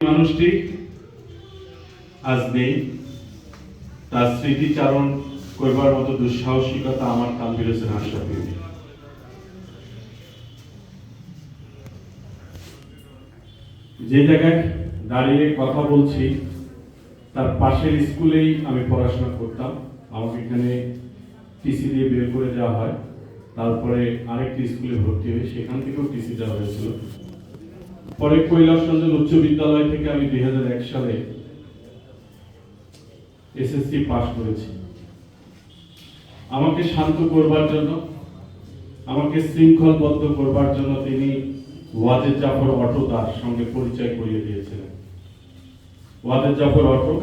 মানুষটি আজ নেই। তার স্মৃতিচারণ করবার মতো দুঃসাহসিকতা আমার তানভীর হোসেন আশরাফি যে জায়গায় দাঁড়িয়ে কথা বলছি, তার পাশের স্কুলেই আমি পড়াশোনা করতাম। আমাকে এখানে টিসি দিয়ে বের করে দেওয়া হয়। তারপরে আরেকটি স্কুলে ভর্তি হয়ে সেখান থেকেও টিসি দেওয়া হয়েছিল। পরে কৈলাসরঞ্জন উচ্চ বিদ্যালয় থেকে আমি দুই সালে এসএসসি পাশ করেছি। আমাকে শান্ত করবার জন্য, আমাকে শৃঙ্খলবদ্ধ করবার জন্য তিনি ওয়াজেদ জাফর অটো তার সঙ্গে পরিচয় করিয়ে দিয়েছিলেন। ওয়াজেদ জাফর অটো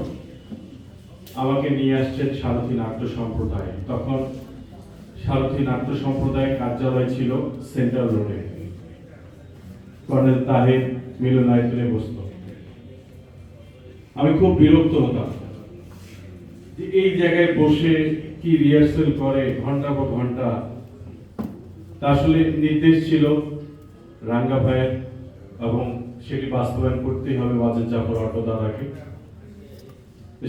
আমাকে নিয়ে আসছেন সারথী নাট্য সম্প্রদায়। তখন সারথী নাট্য সম্প্রদায় কার্যালয় ছিল সেন্ট্রাল রোডে। কর্নেল তাহের মিলনায়তনে বসত আমি খুব বিরক্ত হতাম যে এই জায়গায় বসে কি রিহার্সেল করে ঘণ্টা পর ঘণ্টা। আসলে নির্দেশ ছিল রাঙ্গা ভাইয়ের এবং সেটি বাস্তবায়ন করতেই হবে ওয়াজেদ জাফর অটো দাদাকে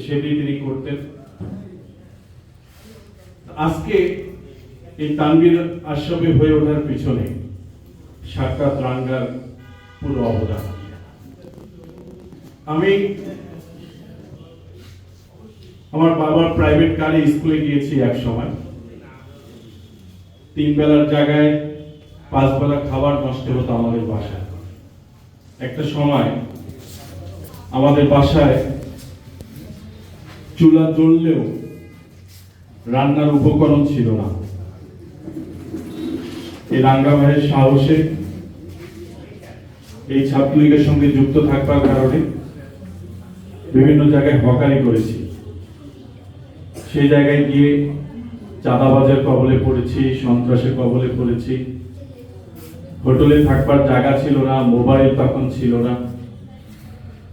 সেটি তিনি করতেন। আজকে এই তানবির আশ্রমে হয়ে ওঠার পিছনে সাক্ষাৎ রাঙ্গার পুরো অবদান। আমি আমার বাবার প্রাইভেট কারে স্কুলে গিয়েছি এক সময়। তিন বেলার জায়গায় পাঁচ বেলা খাবার নষ্ট হতো আমাদের বাসায়। একটা সময় আমাদের বাসায় চুলা জ্বললেও রান্নার উপকরণ ছিল না। এই রাঙ্গা ভাইয়ের সাহসে এই ছাত্রলীগের সঙ্গে যুক্ত থাকবার কারণে বিভিন্ন জায়গায় হকারি করেছি। সেই জায়গায় গিয়ে চাঁদাবাজের কবলে পড়েছি, সন্ত্রাসের কবলে পড়েছি। হোটেলে থাকবার জায়গা ছিল না, মোবাইল তখন ছিল না।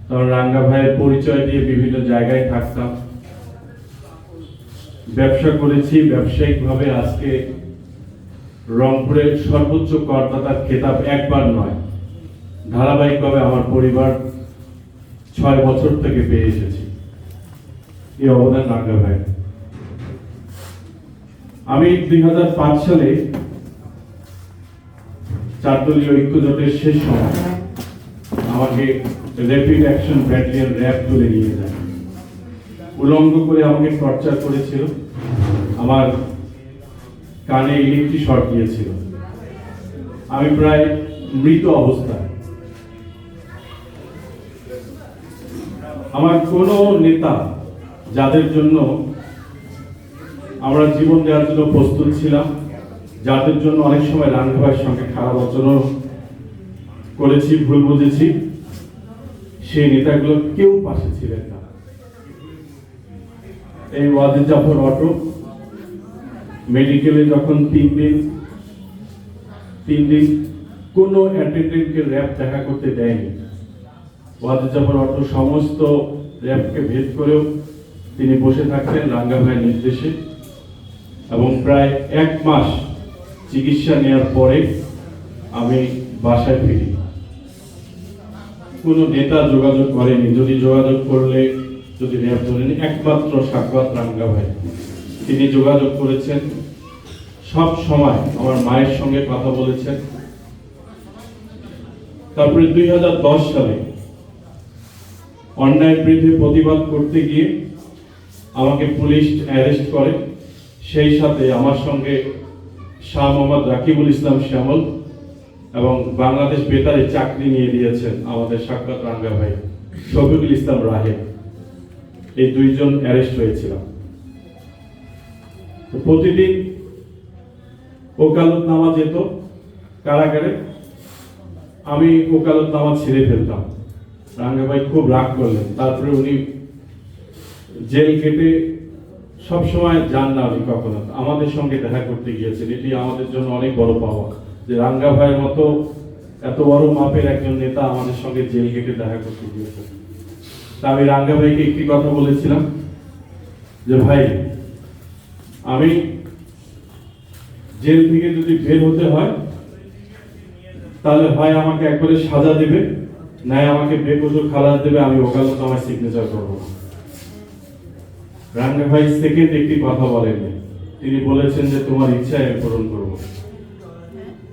তখন রাঙ্গা ভাইয়ের পরিচয় দিয়ে বিভিন্ন জায়গায় থাকতাম। ব্যবসা করেছি, ব্যবসায়িকভাবে আজকে রংপুরের সর্বোচ্চ করদাতার খেতাব একবার নয়। ধারাবাহিকভাবে আমার পরিবার ছয় বছর থেকে পেয়ে এসেছি। এই অবদান রাঙ্গা ভাই। আমি দুই সালে চারদলীয় ঐক্যজোটের শেষ সময় আমাকে র্যাপিড অ্যাকশন ব্যাটালিয়ন র্যাব তুলে নিয়ে যায়। উলঙ্গ করে আমাকে টর্চার করেছিল। আমার কানে ইলেকট্রিক শর্ট দিয়েছিল। আমি প্রায় মৃত অবস্থায়। আমার কোন নেতা যাদের জন্য আমরা জীবন দেওয়ার জন্য প্রস্তুত ছিলাম, যাদের জন্য অনেক সময় রান্নাভাইয়ের সঙ্গে খারাপ আচরণ করেছি, ভুল বুঝেছি, সেই নেতাগুলো কেউ পাশে ছিলেন না। এই ওয়াজিদ জাফর অটো মেডিকেলে যখন তিন দিন তিন দিন কোনো অ্যাটেন্ডেন্টকে র্যাব দেখা করতে দেয়নি। জাফর অটো সমস্ত র্যাবকে ভেদ করেও তিনি বসে থাকতেন রাঙ্গা ভাইয়ের নির্দেশে এবং প্রায় এক মাস চিকিৎসা নেওয়ার পরে আমি বাসায় ফিরি। কোনো নেতা যোগাযোগ করেনি। যদি যোগাযোগ করলে, যদি র্যাব ধরেনি, একমাত্র সাক্ষাৎ রাঙ্গা ভাই। তিনি যোগাযোগ করেছেন সব সময় আমার মায়ের সঙ্গে কথা বলেছেন। তারপরে দুই হাজার দশ সালে অন্যায়ের বিরুদ্ধে প্রতিবাদ করতে গিয়ে আমাকে পুলিশ অ্যারেস্ট করে। সেই সাথে আমার সঙ্গে শাহ মোহাম্মদ রাকিবুল ইসলাম শ্যামল এবং বাংলাদেশ বেতারে চাকরি নিয়ে দিয়েছেন আমাদের সাক্ষাৎ রাঙ্গা ভাই শফিকুল ইসলাম রাহেব এই দুইজন অ্যারেস্ট হয়েছিলাম। প্রতিদিন ওকালত নামা যেত কারাগারে, আমি ওকালত নামা ছেড়ে ফেলতাম। রাঙ্গা ভাই খুব রাগ করলেন। তারপরে উনি জেল কেটে সবসময় যান না উনি কখনো। আমাদের সঙ্গে দেখা করতে গিয়েছেন। এটি আমাদের জন্য অনেক বড় পাওয়া। যে রাঙ্গা ভাইয়ের মতো এত বড় মাপের একজন নেতা আমাদের সঙ্গে জেল কেটে দেখা করতে গিয়েছেন। তা আমি রাঙ্গা ভাইকে একটি কথা বলেছিলাম যে, ভাই, আমি জেল থেকে যদি বের হতে হয়, তাহলে হয় আমাকে একবারে সাজা দেবে। নাই আমাকে বেকসুর খালাস দেবে, আমি ওকালত আমার সিগনেচার করব। রাঙ্গা ভাই সেকেন্ড একটি কথা বলেননি। তিনি বলেছেন যে, তোমার ইচ্ছা আমি পূরণ করব।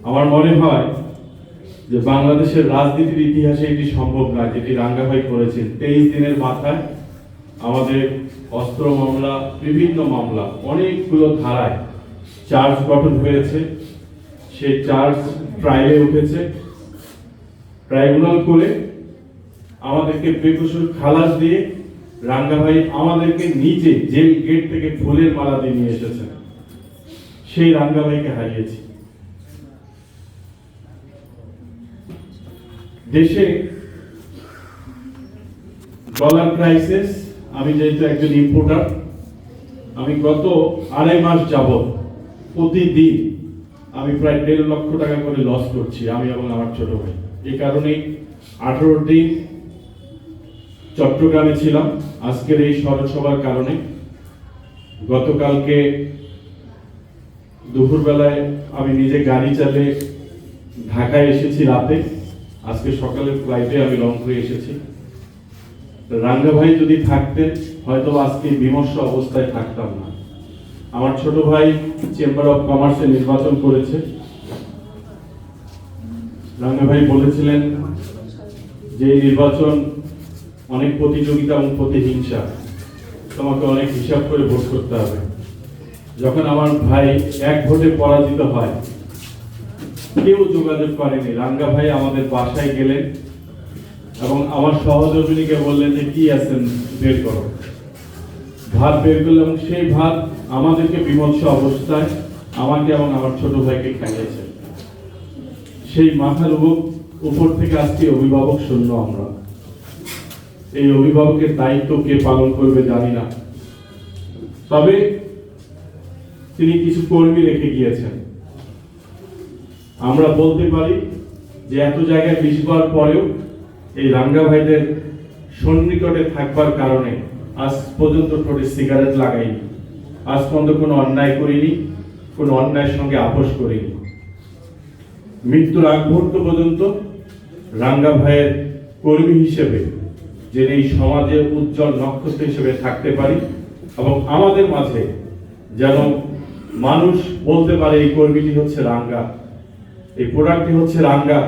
আমার মনে হয় যে, বাংলাদেশের রাজনীতির ইতিহাসে এটি সম্ভব না যেটি রাঙ্গা ভাই করেছেন। তেইশ দিনের মাথায় আমাদের অস্ত্র মামলা, বিভিন্ন মামলা, অনেকগুলো ধারায় চার্জ গঠন হয়েছে, সেই চার্জ ট্রায়ালে উঠেছে। ট্রাইব্যুনাল করে আমাদেরকে বেকসুর খালাস দিয়ে রাঙ্গা ভাই আমাদেরকে নিজে জেল গেট থেকে ফুলের মালা দিয়ে নিয়ে এসেছেন সেই রাঙ্গা ভাইকে হারিয়েছি। দেশে ডলার ক্রাইসিস আমি যেহেতু একজন ইম্পোর্টার আমি গত আড়াই মাস যাবত প্রতিদিন আমি প্রায় দেড় লক্ষ টাকা করে লস করছি, আমি এবং আমার ছোট ভাই। এই কারণেই আঠারো দিন চট্টগ্রামে ছিলাম। আজকের এই সভার কারণে গতকালকে দুপুরবেলায় আমি নিজে গাড়ি চালে ঢাকায় এসেছি রাতে। আজকে সকালের ফ্লাইটে আমি রংপুরে এসেছি। রাঙ্গা ভাই যদি থাকতেন, হয়তো আজকে বিমর্ষ অবস্থায় থাকতাম না। আমার ছোট ভাই চেম্বার অফ কমার্সে নির্বাচন করেছে। রাঙ্গা ভাই বলেছিলেন যে নির্বাচন অনেক প্রতিযোগিতা এবং প্রতিহিংসা। তোমাকে অনেক হিসাব করে ভোট করতে হবে। যখন আমার ভাই এক ভোটে পরাজিত হয়, কেউ যোগাযোগ করেনি। রাঙ্গা ভাই আমাদের বাসায় গেলেন এবং আমার সহযোগিনীকে বললেন যে, কি আছেন? বের করো। ভাত বের করল এবং সেই ভাত আমাদেরকে বিমর্ষ অবস্থায় আমাকে এবং আমার ছোট ভাইকে খাইয়েছে। সেই মাথার উপ- উপর থেকে আজকে অভিভাবক শূন্য আমরা। এই অভিভাবকের দায়িত্ব কে পালন করবে জানি না। তবে তিনি কিছু কর্মী রেখে গিয়েছেন। আমরা বলতে পারি যে এত জায়গায় বিষবার পরেও এই রাঙ্গা ভাইদের সন্নিকটে থাকবার কারণে আজ পর্যন্ত ঠোঁটে সিগারেট লাগাইনি। আজ পর্যন্ত কোনো অন্যায় করিনি, কোনো অন্যায়ের সঙ্গে আপোষ করিনি। মৃত্যুর আগ মুহূর্ত পর্যন্ত রাঙ্গা ভাইয়ের কর্মী হিসেবে যে এই সমাজের উজ্জ্বল নক্ষত্র হিসেবে থাকতে পারি এবং আমাদের মাঝে যেন মানুষ বলতে পারে এই কর্মীটি হচ্ছে রাঙ্গা, এই প্রোডাক্টটি হচ্ছে রাঙ্গা।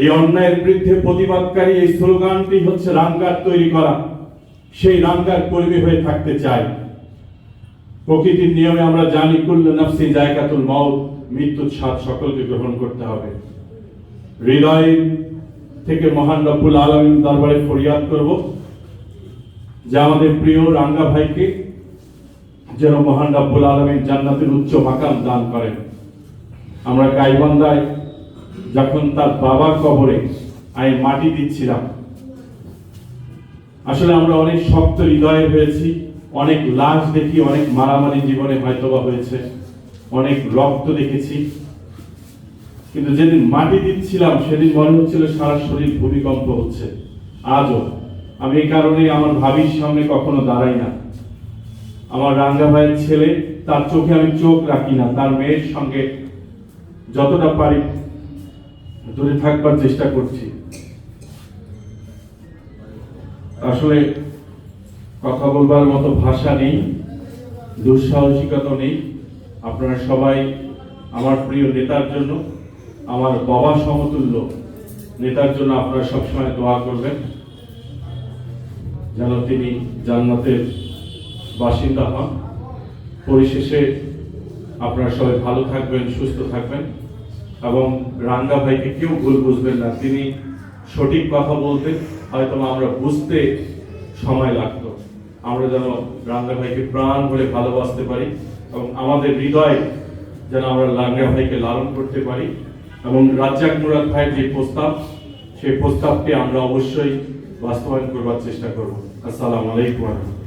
এই অন্যায়ের বিরুদ্ধে প্রতিবাদকারী এই স্লোগানটি হচ্ছে রাঙ্গার তৈরি করা। সেই রাঙ্গার কর্মী হয়ে থাকতে চাই। প্রকৃতির নিয়মে আমরা জানি, কুল্লু নফসি জায়গাতুল মউত, মৃত্যুর স্বাদ সকলকে গ্রহণ করতে হবে। হৃদয় থেকে মহান রব্বুল আলমীর দরবারে ফরিয়াদ করব, যে আমাদের প্রিয় রাঙ্গা ভাইকে যেন মহান রব্বুল আলমীর জান্নাতের উচ্চ মাকাম দান করেন। আমরা গাইবান্ধায় যখন তার বাবার কবরে আমি মাটি দিচ্ছিলাম আসলে আমরা অনেক শক্ত হৃদয়ে হয়েছি, অনেক লাশ দেখি, অনেক মারামারি জীবনে হয়তোবা হয়েছে, অনেক রক্ত দেখেছি। কিন্তু যেদিন মাটি দিচ্ছিলাম, সেদিন মনে হচ্ছিল সারা শরীর ভূমিকম্প হচ্ছে। আজও। আমি এই কারণে আমার ভাবির সামনে কখনো দাঁড়াই না। আমার রাঙ্গা ভাইয়ের ছেলে, তার চোখে আমি চোখ রাখি না, তার মেয়ের সঙ্গে যতটা পারি দূরে থাকবার চেষ্টা করছি। আসলে কথা বলবার মতো ভাষা নেই, দুঃসাহসিকতা নেই। আপনারা সবাই আমার প্রিয় নেতার জন্য, আমার বাবা সমতুল্য নেতার জন্য আপনারা সবসময় দোয়া করবেন, যেন তিনি জান্নাতের বাসিন্দা হন। পরিশেষে আপনারা সবাই ভালো থাকবেন, সুস্থ থাকবেন এবং রাঙ্গা ভাইকে কেউ ভুল বুঝবেন না। তিনি সঠিক কথা বলতেন। হয়তো আমরা বুঝতে সময় লাগত। আমরা যেন রান্না ভাইকে প্রাণ ভরে ভালোবাসতে পারি এবং আমাদের হৃদয়ে যেন আমরা রাঙ্গা ভাইকে লালন করতে পারি এবং রাজ্জাক মুরাদ ভাইয়ের যে প্রস্তাব, সেই প্রস্তাবকে আমরা অবশ্যই বাস্তবায়ন করবার চেষ্টা করব। আসসালামু আলাইকুম।